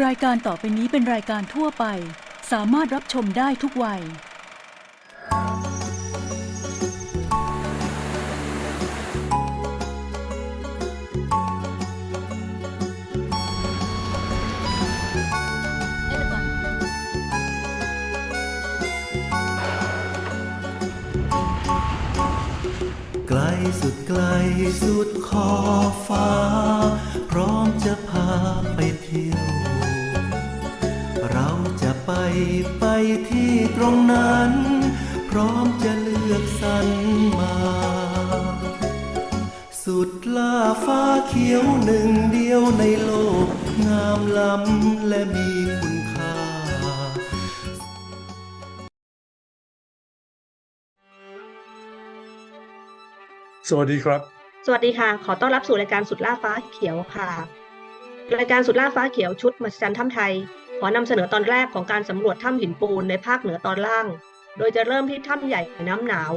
รายการต่อไปนี้เป็นรายการทั่วไป สามารถรับชมได้ทุกวัย ไกลสุดไกลสุดขอบฟ้า พร้อมจะพาไปเที่ยว ไปไปที่ตรงนั้น พร้อมจะเลือกสรรมา สุดล่าฟ้าเขียวหนึ่งเดียวในโลก งามล้ำและมีคุณค่า สวัสดีครับ สวัสดีค่ะ ขอต้อนรับสู่รายการสุดล่าฟ้าเขียวค่ะ รายการสุดล่าฟ้าเขียวชุดมหัศจรรย์ถ้ำไทย ขอนำเสนอตอนแรกของการสำรวจถ้ำหินปูนในภาคเหนือตอนล่าง โดยจะเริ่มที่ถ้ำใหญ่น้ำหนาว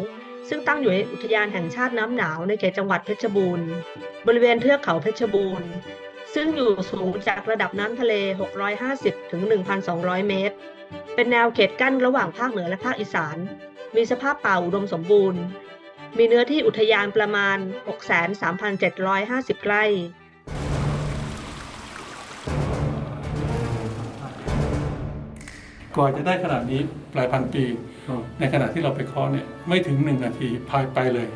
ซึ่งตั้งอยู่ในอุทยานแห่งชาติน้ำหนาวในเขตจังหวัดเพชรบูรณ์ บริเวณเทือกเขาเพชรบูรณ์ ซึ่งอยู่สูงจากระดับน้ำทะเล 650 ถึง 1,200 เมตร เป็นแนวเขตกั้นระหว่างภาคเหนือและภาคอีสาน มีสภาพป่าอุดมสมบูรณ์ มีเนื้อที่อุทยานประมาณ 63,750 ไร่ กว่าจะได้ขนาดนี้หลายพันปี ในขณะที่เราไปเคาะเนี่ยไม่ถึงหนึ่งนาทีพายไปเลย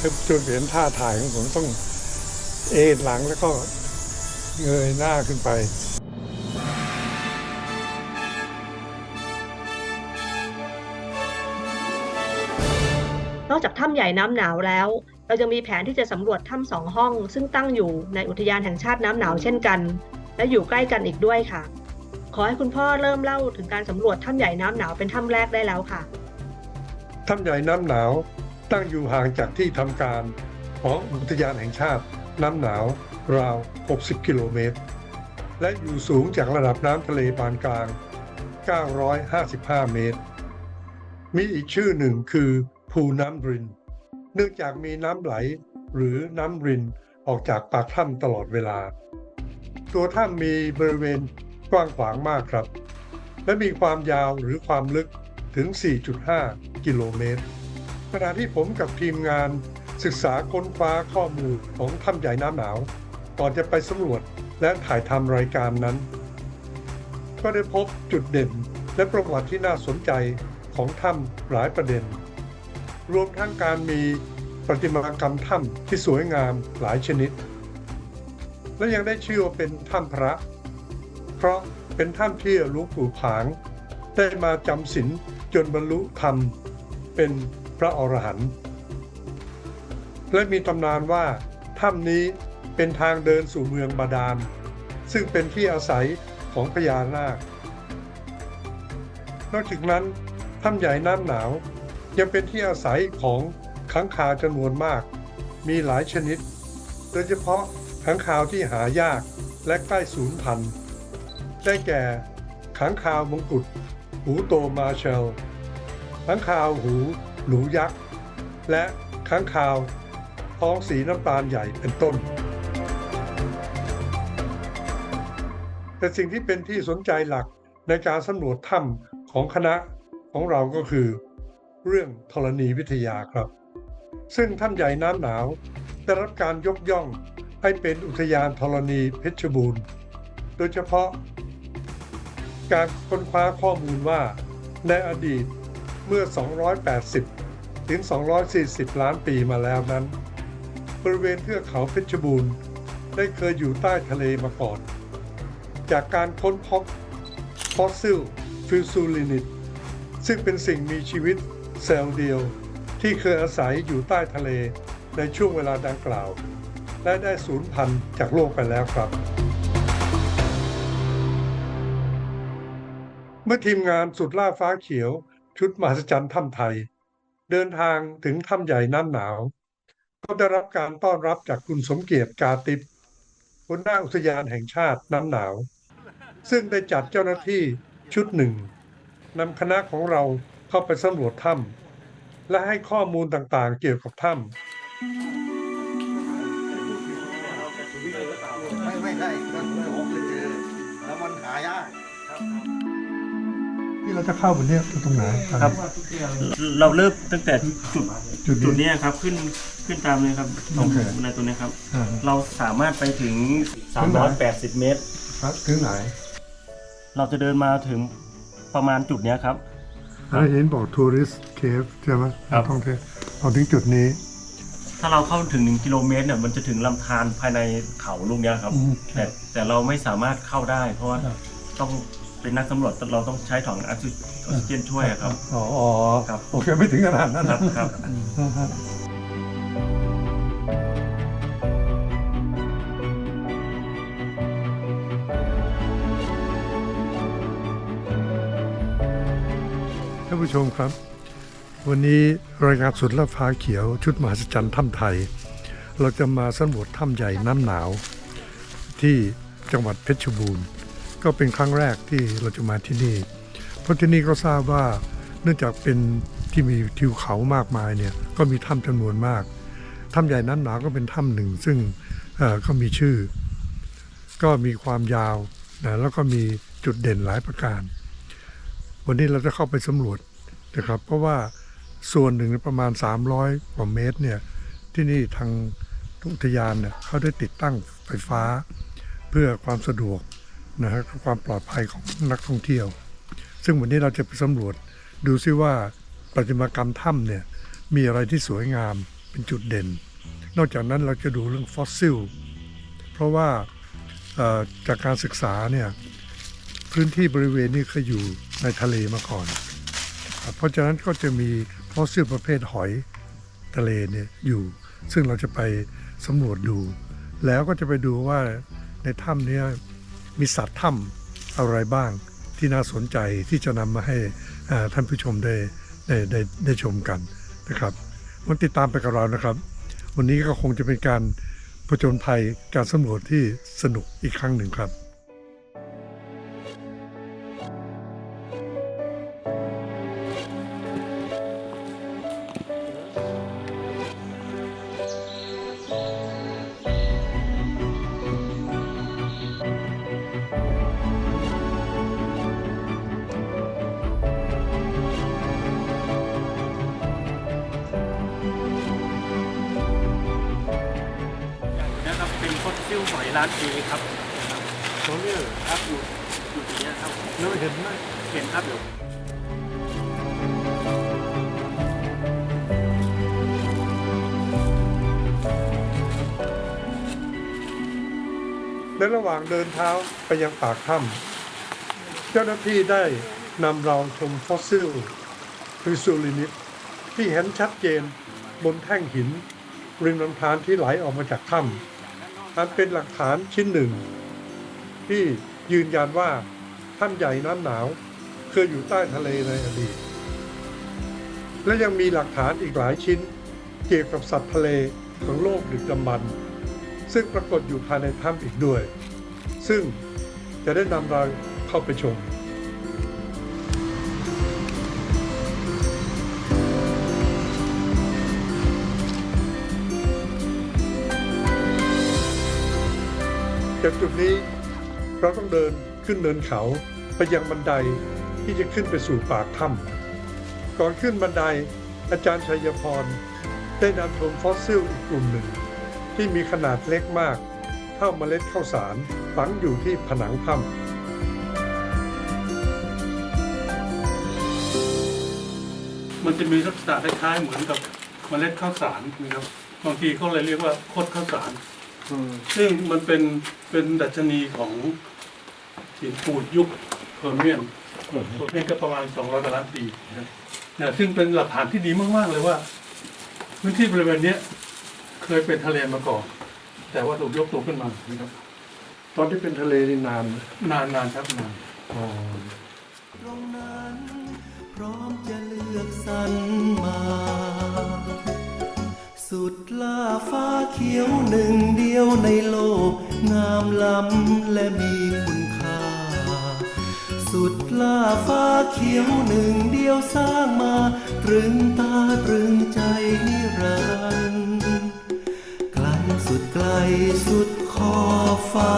ครับจนเห็นท่าถ่ายของผมต้องเอนหลังแล้วก็เงยหน้าขึ้นไปนอกจากถ้ำใหญ่น้ำหนาวแล้ว เรายังมีแผนที่จะสำรวจถ้ำสองห้อง ซึ่งตั้งอยู่ในอุทยานแห่งชาติน้ำหนาวเช่นกัน และอยู่ใกล้กันอีกด้วยค่ะ ขอให้คุณพ่อเริ่มเล่าถึงการสำรวจถ้ำใหญ่น้ำหนาวเป็นถ้ำแรกได้แล้วค่ะถ้ำใหญ่น้ำหนาวตั้งอยู่ห่างจากที่ทำการของอุทยานแห่งชาติน้ำหนาวราว 60 กิโลเมตร และอยู่สูงจากระดับน้ำทะเลปานกลาง 955 เมตร มีอีกชื่อหนึ่งคือภูน้ำริน เนื่องจากมีน้ำไหลหรือน้ำรินออกจากปากถ้ำตลอดเวลา ตัวถ้ำมีบริเวณกว้างขวางมากครับ และมีความยาวหรือความลึกถึง 4.5 กิโลเมตรขณะที่ผมกับทีมงานศึกษาค้นคว้าข้อมูลของถ้ำใหญ่น้ำหนาวก่อนจะไปสำรวจและถ่ายทำรายการนั้น ก็ได้พบจุดเด่นและประวัติที่น่าสนใจของถ้ำหลายประเด็น รวมทั้งการมีประติมากรรมถ้ำที่สวยงามหลายชนิด และยังได้ชื่อว่าเป็นถ้ำพระ เพราะเป็นถ้ำที่หลวงปู่ผาง ได้มาจำศีลจนบรรลุธรรม เป็นพระอรหันต์และมีตำนานว่าถ้ำนี้เป็นทางเดินสู่เมืองบาดาล ซึ่งเป็นที่อาศัยของพญานาค นอกจากนั้นถ้ำใหญ่น้ำหนาว ยังเป็นที่อาศัยของขังคาวจำนวนมาก มีหลายชนิด โดยเฉพาะขังคาวที่หายากและใกล้สูญพันธุ์ได้แก่ขังคาวมงกุฎหูโตมาเชลขังคาวหูหนูยักษ์ และขังคาวท้องสีน้ำตาลใหญ่เป็นต้น แต่สิ่งที่เป็นที่สนใจหลักในการสำรวจถ้ำของคณะของเราก็คือ เรื่องธรณีวิทยาครับ ซึ่งถ้ำใหญ่น้ำหนาว ได้รับการยกย่องให้เป็นอุทยานธรณีเพชรบูรณ์ โดยเฉพาะ การค้นคว้าข้อมูลว่า ในอดีตเมื่อ 280 ถึง 240 ล้านปีมาแล้วนั้น บริเวณเทือกเขาเพชรบูรณ์ ได้เคยอยู่ใต้ทะเลมาก่อน จากการค้นพบฟอสซิลฟิวซูลินิตซึ่งเป็นสิ่งมีชีวิต เซลล์เดียวที่เคยอาศัยอยู่ใต้ทะเลในช่วงเวลาดังกล่าว และได้สูญพันธุ์จากโลกไปแล้วครับ เมื่อทีมงานสุดล่าฟ้าเขียว ชุดมหัศจรรย์ถ้ำไทย เดินทางถึงถ้ำใหญ่น้ำหนาว ก็ได้รับการต้อนรับจากคุณสมเกียรติกาติบหัวหน้าอุทยานแห่งชาติน้ำหนาว ซึ่งได้จัดเจ้าหน้าที่ชุดหนึ่งนำคณะของเรา เข้าไปสำรวจถ้ำและให้ข้อมูลต่างๆ เกี่ยวกับถ้ไม่ไม่ใช่ก็เลยผมจะเจอแล้วมันหายากำที่เราจะเข้าวันนี้ตรงไหนครับ เราเริ่มตั้งแต่จุดจุดจุดนี้เนี้ยครับ ขึ้นขึ้นตามเลยครับตรงโอเคในตัวเนี้ยครับอ่าเราสามารถไปถึงถึงไหน380 เมตร ครับถึงไหน เราจะเดินมาถึงประมาณจุดเนี้ยครับ แล้วเห็นบอกทัวริสเคฟใช่ไหมครับ ท่องเที่ยวพอถึงจุดนี้ถ้าเราเข้าถึง1กิโลเมตรเนี่ยมันจะถึงลำธารภายในเขาลูกเนี้ยครับ อืมแต่แต่เราไม่สามารถเข้าได้ เพราะว่าครับ ต้องเป็นนักสำรวจเราต้องใช้ถังออกซิออกซิเจนช่วยอะครับ อ๋ออ๋อครับ โอเคไม่ถึงขนาดนั้นครับนะครับอ่าานผู้ชมครับ วันนี้รายงานสุดละฟ้าเขียวชุดมหัศจรรย์ถ้ำไทย เราจะมาสำรวจถ้ำใหญ่น้ำหนาว ที่จังหวัดเพชรบูรณ์ ก็เป็นครั้งแรกที่เราจะมาที่นี่ เพราะที่นี่ก็ทราบว่าเนื่องจากเป็นที่มีทิวเขามากมายเนี่ยก็มีถ้ำจำนวนมากถ้ำใหญ่น้ำหนาวก็เป็นถ้ำหนึ่ง ซึ่งก็มีชื่อ ก็มีความยาวนะแล้วก็มีจุดเด่นหลายประการ วันนี้เราจะเข้าไปสำรวจ นะครับ เพราะว่าส่วนหนึ่งประมาณ 300 กว่าเมตรเนี่ยที่นี่ทางอุทยานเนี่ยเขาได้ติดตั้งไฟฟ้า เพื่อความสะดวกนะฮะกับความปลอดภัยของนักท่องเที่ยว ซึ่งวันนี้เราจะไปสำรวจดูซิว่าประติมากรรมถ้ำเนี่ยมีอะไรที่สวยงามเป็นจุดเด่น นอกจากนั้นเราจะดูเรื่องฟอสซิล เพราะว่าจากการศึกษาเนี่ยพื้นที่บริเวณนี้เคยอยู่ในทะเลมาก่อน เพราะฉะนั้นก็จะมีฟอสซิลประเภทหอยทะเลเนี่ยอยู่ ซึ่งเราจะไปสำรวจดู แล้วก็จะไปดูว่าในถ้ำนี้มีสัตว์ถ้ำอะไรบ้างที่น่าสนใจที่จะนำมาให้ท่านผู้ชมได้ได้ได้ได้ชมกันนะครับมันติดตามไปกับเรานะครับ วันนี้ก็คงจะเป็นการผจญภัยการสำรวจที่สนุกอีกครั้งหนึ่งครับ สซิลหอยล้านปีครับตรงนี้ครับอยู่อยู่ตรงเนี้ยครับเราเห็นไหมเห็นครับเดี๋ยวในระหว่างเดินเท้าไปยังปากถ้ำเจ้าหน้าที่ได้นำเราชมฟอสซิลริซูลินิสที่เห็นชัดเจนบนแท่งหิน ริมลำธารที่ไหลออกมาจากถ้ำ อันเป็นหลักฐานชิ้นหนึ่ง ที่ยืนยันว่าถ้ำใหญ่น้ำหนาวเคยอยู่ใต้ทะเลในอดีต และยังมีหลักฐานอีกหลายชิ้น เกี่ยวกับสัตว์ทะเลของโลกดึกดำบรรซึ่งปรากฏอยู่ภายในถ้ำอีกด้วย ซึ่งจะได้นำเราเข้าไปชม จากจุดนี้เราต้องเดินขึ้นเนินเขาไปยังบันไดที่จะขึ้นไปสู่ปากถ้ำก่อนขึ้นบันไดอาจารย์ชัยพร ได้นำชมฟอสซิลอีกกลุ่มหนึ่ง ที่มีขนาดเล็กมากเท่าเมล็ดข้าวสารฝังอยู่ที่ผนังถ้ำมันจะมีลักษณะคล้ายๆเหมือนกับเมล็ดข้าวสารนะครับบางทีเขาเลยเรียกว่าโคดข้าวสาร ซึ่งมันเป็นเป็นดัชนีของหินปูนยุคเพอร์เมียนนี่ก็ประมาณ200กว่าล้านปีนะครับเนี่ยซึ่งเป็นหลักฐานที่ดีมากๆเลยว่า พื้นที่บริเวณเนี้ยเคยเป็นทะเลมาก่อน แต่ว่าถูกยกตัวขึ้นมานะครับ ตอนที่เป็นทะเลนี่นานไหมนานนานครับนานอ๋อตรงนั้น พร้อมจะเลือกสรรมาสุด ล่าฟ้าเขียวหนึ่งเดียวในโลก งามล้ำและมีคุณค่า สุดล่าฟ้าเขียวหนึ่งเดียวสร้างมา ตรึงตาตรึงใจนิรันดร์ไกลสุดไกลสุดขอบฟ้า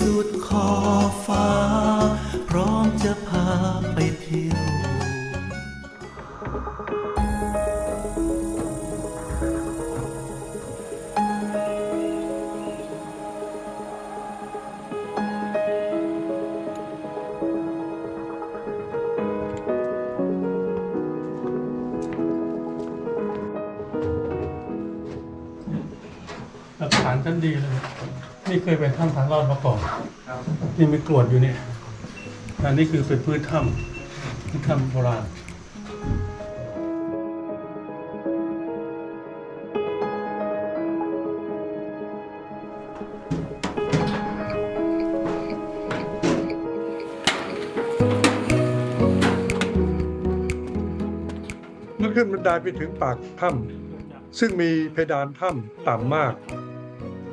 สุดขอบฟ้า พร้อมจะพาไปเที่ยวหลักฐานชั้นดีเลย นี่เคยเป็นถ้ำทางลอดมาก่อนนี่มีกรวดอยู่เนี่ยอันนี้คือเป็นพื้นถ้ำพื้นถ้ำโบราณเมื่อขึ้นบันไดไปถึงปากถ้ำซึ่งมีเพดานถ้ำต่ำมาก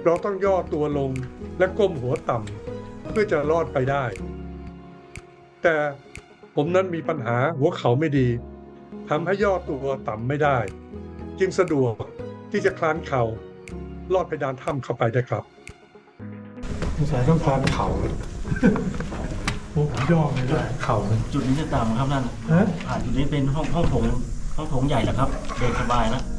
เราต้องย่อตัวลงและก้มหัวต่ำเพื่อจะรอดไปได้ แต่ผมนั้นมีปัญหาหัวเข่าไม่ดีทำให้ย่อตัวต่ำไม่ได้ จึงสะดวกที่จะคลานเข่าลอดเพดานถ้ำเข้าไปได้ครับสายต้องคลานเข่าโอ้ย่อไม่ได้เข่าจุดนี้จะต่ำครับนั่นฮะอ่าจุดนี้เป็นห้องห้องโถงห้องโถงใหญ่แหละครับ เดินสบายนะท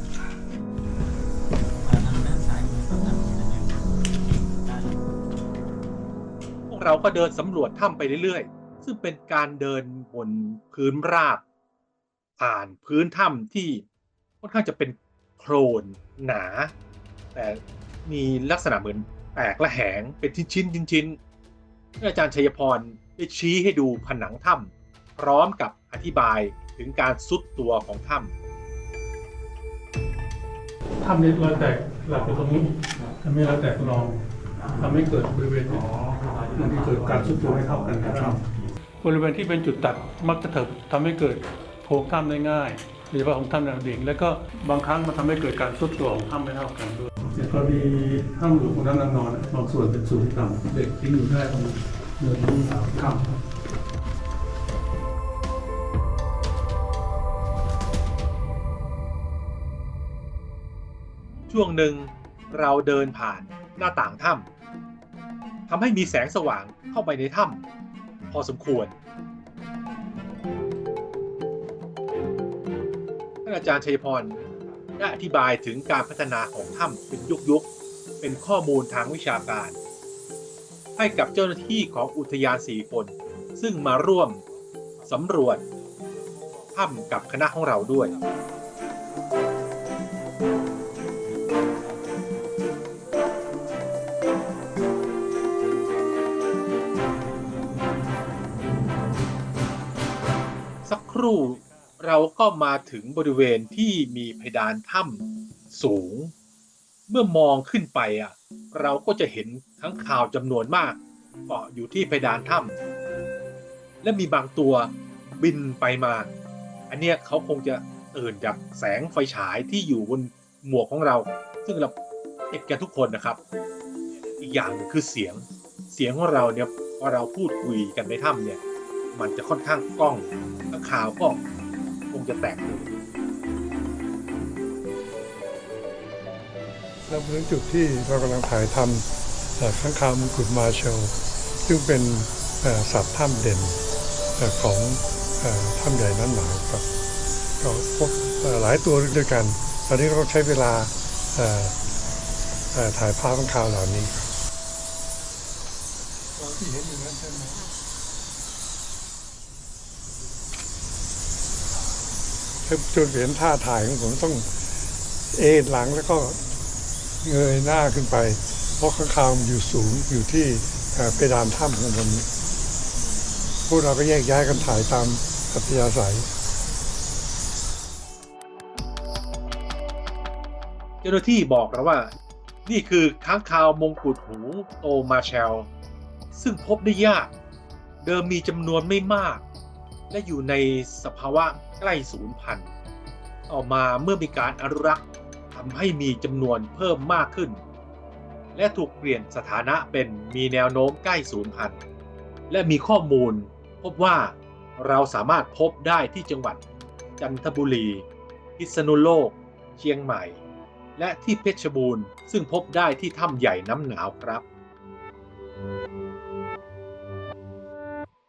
เราก็เดินสำรวจถ้ำไปเรื่อยๆ ซึ่งเป็นการเดินบนพื้นราบ ผ่านพื้นถ้ำที่ค่อนข้างจะเป็นโคลนหนา แต่มีลักษณะเหมือนแตกและแหงเป็นชิ้นๆชิ้นๆอาจารย์ชัยพรได้ชี้ให้ดูผนังถ้ำพร้อมกับอธิบายถึงการซุดตัวของถ้ำถ้ำนี้รอยแตกหลักอยู่ตรงนี้ทำให้รอยแตกรองทำให้เกิดบริเวณนี้ มันเกิดการสุดตัวให้เข้ากันครับบริเวณที่เป็นจุดตัดมักจะเถิบทำให้เกิดโพรงถ้ำได้ง่ายโดยเฉพาะของถ้ำแนวดิ่งแล้วก็บางครั้งมันทำให้เกิดการสุดตัวของถ้ำไม่เท่ากันด้วยอย่างกรณีถ้ำหลวงของท่านนางนอนบางส่วนเป็นสูงต่ำเด็กทิ้งอยู่ได้ตรงเนินลุ่มถ้ำช่วงหนึ่งเราเดินผ่านหน้าต่างถ้ำ ทำให้มีแสงสว่างเข้าไปในถ้ำพอสมควรท่านอาจารย์ชัยพรได้อธิบายถึงการพัฒนาของถ้ำเป็นยุคยุคๆเป็นข้อมูลทางวิชาการ ให้กับเจ้าหน้าที่ของอุทยานสี่คน ซึ่งมาร่วมสำรวจถ้ำกับคณะของเราด้วย ก็มาถึงบริเวณที่มีเพดานถ้ำสูง เมื่อมองขึ้นไปอะ เราก็จะเห็นทั้งข่าวจำนวนมากเกาะอยู่ที่เพดานถ้ำและมีบางตัวบินไปมา อันเนี้ยเขาคงจะตื่นจากแสงไฟฉายที่อยู่บนหมวกของเรา ซึ่งเราเห็นกันทุกคนนะครับ อีกอย่างหนึ่งคือเสียง เสียงของเราเนี่ยพอเราพูดคุยกันในถ้ำเนี่ย มันจะค่อนข้างกล้องข่าวก็ งจะแตกตื่นเรามาถึงจุดที่เรากำลังถ่ายทำข้างคาวมงกุฎมาเชลซึ่งเป็นสัตว์ถ้ำเด่นของถ้ำใหญ่น้ำหนาวครับก็พบหลายตัวด้วยกัน ตอนนี้เราใช้เวลาถ่ายภาพข้างคาวเหล่านี้ที่เห็นอยู่นั้นใช่ไหมถ้า จนเห็นท่าถ่ายของผมต้องเอนหลังแล้วก็เงยหน้าขึ้นไป เพราะข้างคาวอยู่สูงอยู่ที่เอ่อเพดานถ้ำข้างบนนี้พวกเราก็แยกย้ายกันถ่ายตามอัธยาศัยเจ้าหน้าที่บอกเราว่า นี่คือค้างคาวมงกุฎหูโตมาแชล ซึ่งพบได้ยาก เดิมมีจำนวนไม่มาก และอยู่ในสภาวะ ใกล้สูญพันธุ์ต่อมาเมื่อมีการอนุรักษ์ทำให้มีจำนวนเพิ่มมากขึ้น และถูกเปลี่ยนสถานะเป็นมีแนวโน้มใกล้สูญพันธุ์และมีข้อมูล พบว่าเราสามารถพบได้ที่จังหวัด จันทบุรี พิษณุโลก เชียงใหม่ และที่เพชรบูรณ์ ซึ่งพบได้ที่ถ้ำใหญ่น้ำหนาวครับ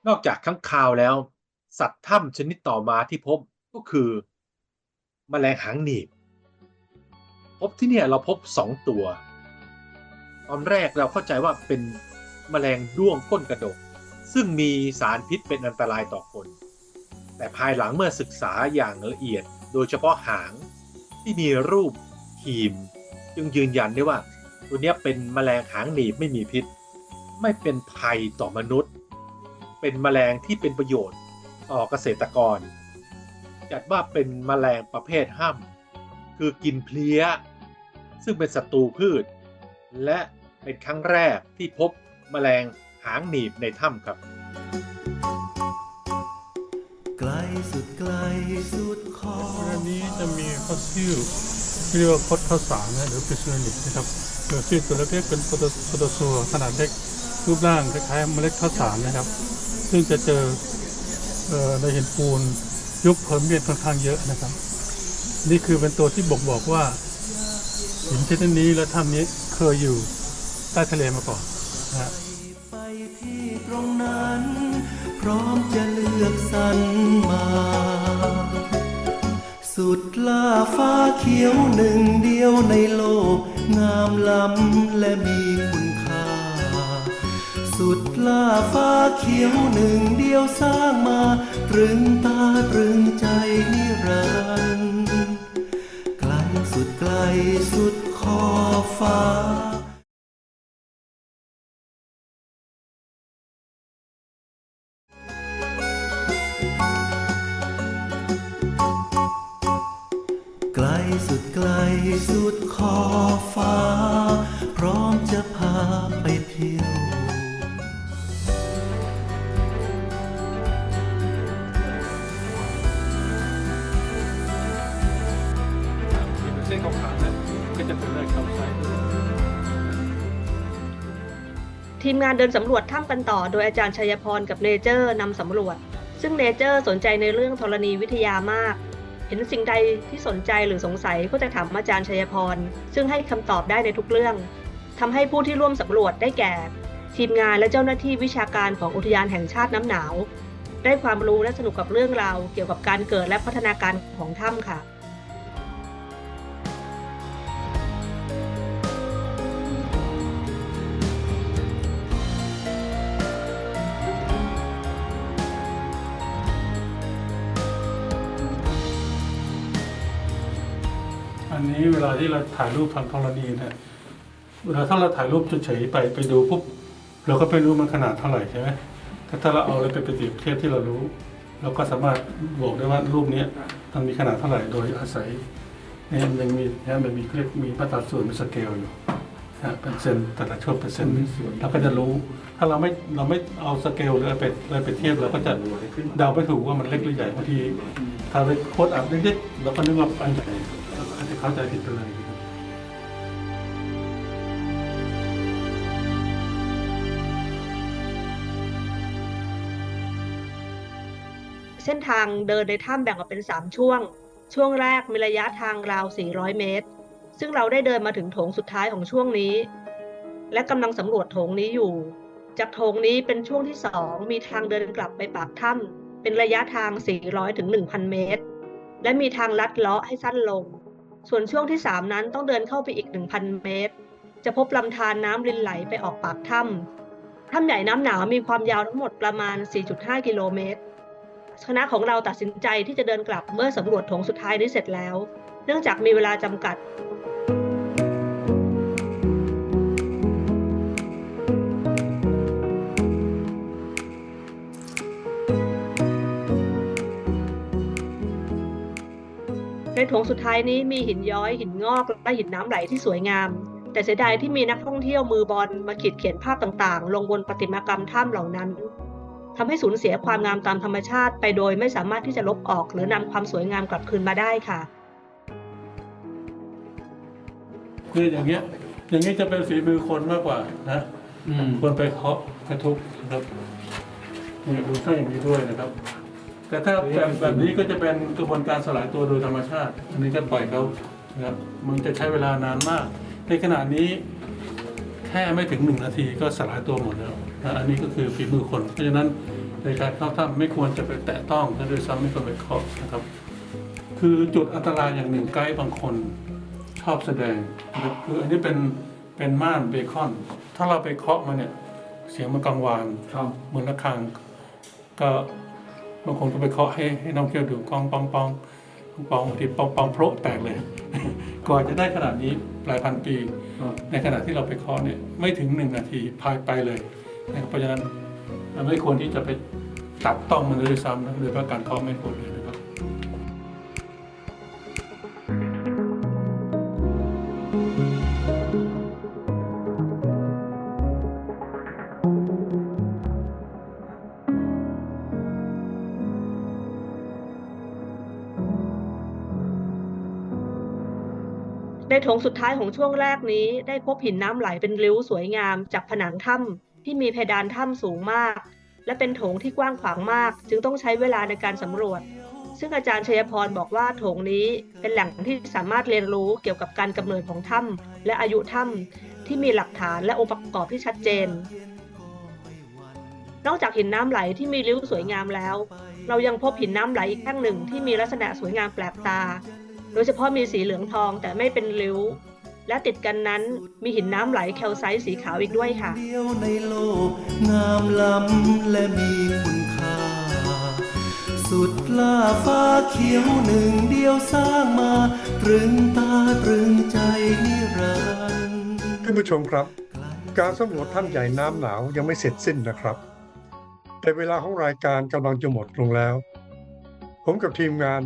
นอกจากข้างคาวแล้ว สัตว์ถ้ำชนิดต่อมาที่พบก็คือแมลงหางหนีบ พบที่เนี่ยเราพบสองตัว ตอนแรกเราเข้าใจว่าเป็นแมลงด้วงก้นกระดก ซึ่งมีสารพิษเป็นอันตรายต่อคน แต่ภายหลังเมื่อศึกษาอย่างละเอียดโดยเฉพาะหางที่มีรูปหีม จึงยืนยันได้ว่า ตัวนี้เป็นแมลงหางหนีบไม่มีพิษ ไม่เป็นภัยต่อมนุษย์ เป็นแมลงที่เป็นประโยชน์ อเกษตรกร จัดว่าเป็นแมลงประเภทห้ำคือกินเพลี้ย ซึ่งเป็นศัตรูพืช และเป็นครั้งแรกที่พบแมลงหางหนีบในถ้ำครับ ไกลสุดไกลสุดขอบอันนี้จะมีฟอสซิลที่เรียกว่าคดข้าวสารนะหรือปิสเนนิกนะครับฟอสซิลตัวเล็กๆเป็นโตโปรโตซัวขนาดเล็กรูปร่างคล้ายๆเมล็ดข้าวสารนะครับ ซึ่งจะเจอ เอ่อในหินปูนยุคเพอร์เมียนค่อนข้างเยอะนะครับ นี่คือเป็นตัวที่บ่งบอกว่าหินชนิดนี้และถ้ำนี้เคยอยู่ใต้ทะเลมาก่อนนะฮะไปที่ตรงนั้น พร้อมจะเลือกสรรมา สุดล่าฟ้าเขียวหนึ่งเดียวในโลก งามล้ำและมีคุณ สุดล่าฟ้าเขียวหนึ่งเดียวสร้างมา ตรึงตาตรึงใจนิรันดร์ไกลสุดไกลสุดขอบฟ้าไกลสุดไกลสุดขอบฟ้า ทีมงานเดินสำรวจถ้ำกันต่อ โดยอาจารย์ชัยพรกับเนเจอร์นำสำรวจ ซึ่งเนเจอร์สนใจในเรื่องธรณีวิทยามาก เห็นสิ่งใดที่สนใจหรือสงสัยก็จะถามอาจารย์ชัยพร ซึ่งให้คำตอบได้ในทุกเรื่องทำให้ผู้ที่ร่วมสำรวจได้แก่ ทีมงานและเจ้าหน้าที่วิชาการของอุทยานแห่งชาติน้ำหนาว ได้ความรู้และสนุกกับเรื่องราวเกี่ยวกับการเกิดและพัฒนาการของถ้ำค่ะ นี้เวลาที่เราถ่ายรูปทางธรณีเนี่ยเวลาถ้าเราถ่ายรูปเฉยๆไปไปดูปุ๊บเราก็ไม่รู้มันขนาดเท่าไหร่ใช่ไหมแต่ถ้าเราเอาอะไรไปเปรียบเทียบที่เรารู้ เราก็สามารถบอกได้ว่ารูปนี้มันมีขนาดเท่าไหร่โดยอาศัยเนี่ยมันยังมีนี่ยมันมีเรียกมีมาตราส่วนมีสเกลอยู่นะเป็นเซนแต่ละช่วงเป็นเซนเราก็จะรู้ ถ้าเราไม่เราไม่เอาสเกลหรือไรไปอะไรไปเทียบเราก็จะเดาไม่ถูกว่ามันเล็กหรือใหญ่บางทีถ้าไปโคตรอับเล็กๆเราก็นึกว่าอันใหญ่ เข้าใจผิดไปเลยเส้นทางเดินในถ้ำแบ่งออกเป็น 3 ช่วง ช่วงแรกมีระยะทางราว 400 เมตร ซึ่งเราได้เดินมาถึงโถงสุดท้ายของช่วงนี้ และกำลังสำรวจโถงนี้อยู่ จากโถงนี้เป็นช่วงที่ 2 มีทางเดินกลับไปปากถ้ำเป็นระยะทาง 400ถึง1,000 เมตร และมีทางลัดเลาะให้สั้นลง ส่วนช่วงที่ 3 นั้นต้องเดินเข้าไปอีก 1,000 เมตร จะพบลำธารน้ำรินไหลไปออกปากถ้ำถ้ำใหญ่น้ำหนาวมีความยาวทั้งหมดประมาณ 4.5 กิโลเมตรคณะของเราตัดสินใจที่จะเดินกลับเมื่อสำรวจโถงสุดท้ายนี้เสร็จแล้ว เนื่องจากมีเวลาจำกัด นโถงสุดท้ายนี้มีหินย้อยหินงอกและหินน้ำไหลที่สวยงาม แต่เสียดายที่มีนักท่องเที่ยวมือบอลมาขีดเขียนภาพต่างๆ ลงบนประติมากรรมถ้ำเหล่านั้นทำให้สูญเสียความงามตามธรรมชาติไปโดยไม่สามารถที่จะลบออก หรือนำความสวยงามกลับคืนมาได้ค่ะ คืออย่างเงี้ยอย่างเงี้ยจะเป็นฝีมือคนมากกว่านะควรไปเคาะกระทุกนะครับนี่ดูถ้าอย่างนี้ด้วยนะครับ แต่ถ้าแบบแบบนี้ก็จะเป็นกระบวนการสลายตัวโดยธรรมชาติ อันนี้ก็ปล่อยเขานะครับมันจะใช้เวลานานมาก ในขณะนี้แค่ไม่ถึงหนึ่งนาทีก็สลายตัวหมดแล้วนะอันนี้ก็คือฝีมือคน เพราะฉะนั้นในการเข้าถ้ำไม่ควรจะไปแตะต้องและโดวยซ้ำไม่ควรไปเคาะนะครับ คือจุดอันตรายอย่างหนึ่งไกด์บางคนชอบแสดงนะครับคืออันนี้เป็นเป็นม่านเบคอน ถ้าเราไปเคาะมันเนี่ยเสียงมันกังวานเหมือนระฆังก็ บางคนก็ไปเคาะให้ให้น้องเกียวดูกองปองปองปองปองบางทีปองปองโพระแตกเลยกว่าจะได้ขนาดนี้หลายพันปี ในขณะที่เราไปเคาะเนี่ยไม่ถึงหนึ่งนาทีพายไปเลยนะครับเพราะฉะนั้นไม่ควรที่จะไปตัดต้องมันเลยซ้ำนะโดยเฉพาะการเคาะไม่ควรเลย ในโถงสุดท้ายของช่วงแรกนี้ ได้พบหินน้ำไหลเป็นริ้วสวยงาม จากผนังถ้ำที่มีเพดานถ้ำสูงมาก และเป็นโถงที่กว้างขวางมาก จึงต้องใช้เวลาในการสำรวจ ซึ่งอาจารย์ชัยพรบอกว่าโถงนี้เป็นแหล่งที่สามารถเรียนรู้เกี่ยวกับการกำเนิดของถ้ำและอายุถ้ำที่มีหลักฐานและองค์ประกอบที่ชัดเจน นอกจากหินน้ำไหลที่มีริ้วสวยงามแล้ว เรายังพบหินน้ำไหลอีกแท่งหนึ่งที่มีลักษณะสวยงามแปลกตา โดยเฉพาะมีสีเหลืองทองแต่ไม่เป็นริ้ว และติดกันนั้นมีหินน้ำไหลแคลไซต์สีขาวอีกด้วยค่ะ เดียวในโลกงามล้ำและมีคุณค่า สุดล่าฟ้าเขียวหนึ่งเดียวสร้างมา ตรึงตาตรึงใจนิรันดร์ ท่านผู้ชมครับ การสำรวจถ้ำใหญ่น้ำหนาวยังไม่เสร็จสิ้นนะครับ แต่เวลาของรายการกำลังจะหมดลงแล้ว ผมกับทีมงาน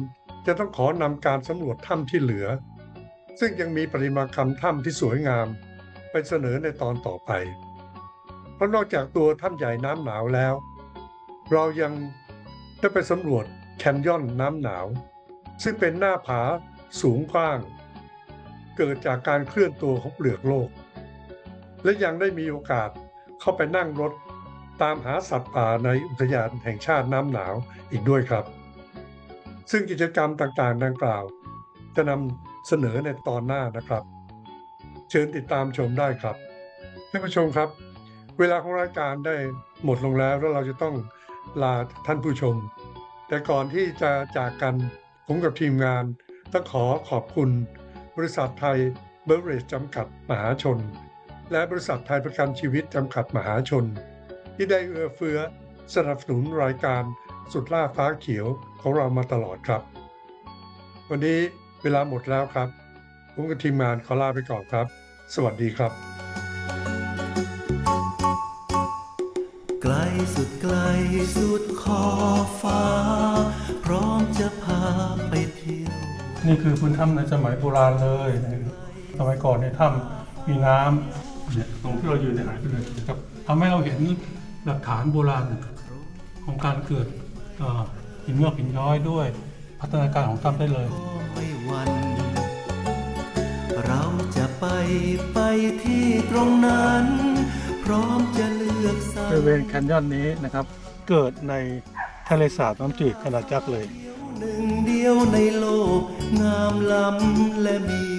จะต้องขอนำการสำรวจถ้ำที่เหลือ ซึ่งยังมีปริมากรรมถ้ำที่สวยงาม ไปเสนอในตอนต่อไป เพราะนอกจากตัวถ้ำใหญ่น้ำหนาวแล้ว เรายังได้ไปสำรวจแคนยอนน้ำหนาว ซึ่งเป็นหน้าผาสูงกว้าง เกิดจากการเคลื่อนตัวของเปลือกโลก และยังได้มีโอกาสเข้าไปนั่งรถตามหาสัตว์ป่าในอุทยานแห่งชาติน้ำหนาวอีกด้วยครับ ซึ่งกิจกรรมต่างๆ ดังกล่าว จะนำเสนอในตอนหน้านะครับ เชิญติดตามชมได้ครับท่านผู้ชมครับ เวลาของรายการได้หมดลงแล้วแล้วเราจะต้องลาท่านผู้ชม แต่ก่อนที่จะจากกันผมกับทีมงานต้องขอขอบคุณ บริษัทไทยเบเวอเรจจำกัดมหาชน และบริษัทไทยประกันชีวิตจำกัดมหาชน ที่ได้เอื้อเฟื้อสนับสนุนรายการ สุดล่าฟ้าเขียวของเรามาตลอดครับ วันนี้เวลาหมดแล้วครับผมกับทีมงานขอลาไปก่อนครับ สวัสดีครับ ไกลสุดไกลสุดขอบฟ้า พร้อมจะพาไปเที่ยว นี่คือพื้นถ้ำในสมัยโบราณเลยนะครับสมัยก่อนในถ้ำมีน้ำเนี่ยตรงที่เรายืนเนี่ยหายไปเลยนะครับทำให้เราเห็นหลักฐานโบราณของการเกิดเอ่อ หินงอกหินย้อยด้วย พัฒนาการของถ้ำได้เลยก็ไม่หวัน เราจะไปไปที่ตรงนั้น พร้อมจะเลือกสรบริเวณแคนยอนนี้นะครับ เกิดในทะเลสาบน้ำจืดขนาดยักษ์เลย หนึ่งเดียวในโลก งามล้ำและมี